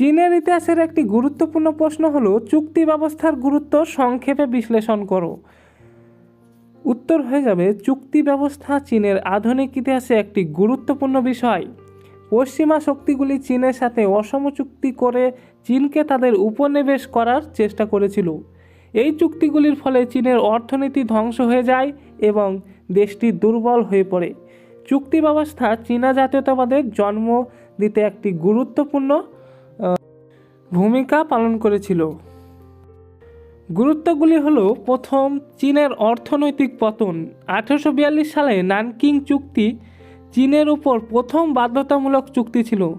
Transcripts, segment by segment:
চীনের ইতিহাসের একটি গুরুত্বপূর্ণ প্রশ্ন হল, চুক্তি ব্যবস্থার গুরুত্ব সংক্ষেপে বিশ্লেষণ করো। উত্তর হয়ে যাবে, চুক্তি ব্যবস্থা চীনের আধুনিক ইতিহাসে একটি গুরুত্বপূর্ণ বিষয়। পশ্চিমা শক্তিগুলি চীনের সাথে অসম চুক্তি করে চীনকে তাদের উপনিবেশ করার চেষ্টা করেছিল। এই চুক্তিগুলির ফলে চীনের অর্থনীতি ধ্বংস হয়ে যায় এবং দেশটি দুর্বল হয়ে পড়ে। চুক্তি ব্যবস্থা চীনা জাতীয়তাবাদের জন্ম দিতে একটি গুরুত্বপূর্ণ ভূমিকা পালন করেছিল। গুরুত্বগুলি হল, প্রথম, চীনের অর্থনৈতিক পতন। আঠেরোশো বিয়াল্লিশ সালে নানকিং চুক্তি চীনের উপর প্রথম বাধ্যতামূলক চুক্তি ছিল,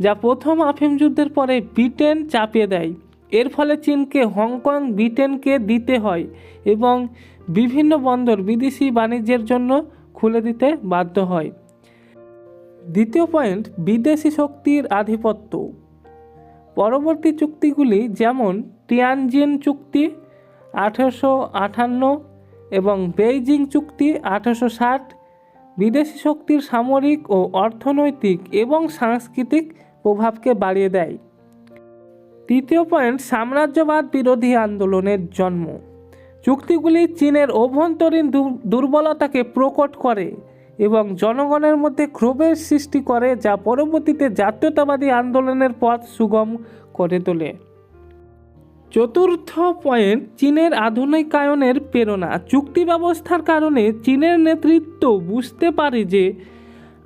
যা প্রথম আফিম যুদ্ধের পরে ব্রিটেন চাপিয়ে দেয়। এর ফলে চীনকে হংকং ব্রিটেনকে দিতে হয় এবং বিভিন্ন বন্দর বিদেশি বাণিজ্যের জন্য খুলে দিতে বাধ্য হয়। দ্বিতীয় পয়েন্ট, বিদেশি শক্তির আধিপত্য। পরবর্তী চুক্তিগুলি যেমন টিয়ানজিন চুক্তি আঠেরোশো আটান্ন এবং বেইজিং চুক্তি আঠেরোশো ষাট, বিদেশি শক্তির সামরিক ও অর্থনৈতিক এবং সাংস্কৃতিক প্রভাবকে বাড়িয়ে দেয়। তৃতীয় পয়েন্ট, সাম্রাজ্যবাদ বিরোধী আন্দোলনের জন্ম। চুক্তিগুলি চীনের অভ্যন্তরীণ দুর্বলতাকে প্রকট করে। এবং জনগণের মধ্যে ক্ষোভের সৃষ্টি করে যা পরবর্তীতে জাতীয়তাবাদী আন্দোলনের পথ সুগম করে তোলে। চতুর্থ পয়েন্ট, চীনের আধুনিকায়নের প্রেরণা। চুক্তি ব্যবস্থার কারণে চীনের নেতৃত্ব বুঝতে পারে যে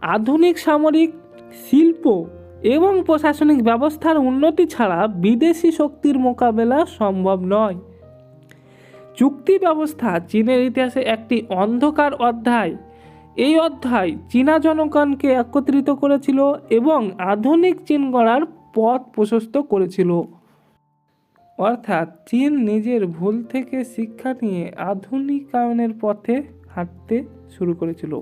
আধুনিক সামরিক শিল্প এবং প্রশাসনিক ব্যবস্থার উন্নতি ছাড়া বিদেশি শক্তির মোকাবেলা সম্ভব নয়। চুক্তি ব্যবস্থা চীনের ইতিহাসে একটি অন্ধকার অধ্যায়। এই অধ্যায় চীনা জনগণকে একত্রিত করেছিল এবং আধুনিক চীন গড়ার পথ প্রশস্ত করেছিল। অর্থাৎ চীন নিজের ভুল থেকে শিক্ষা নিয়ে আধুনিকায়নের পথে হাঁটতে শুরু করেছিল।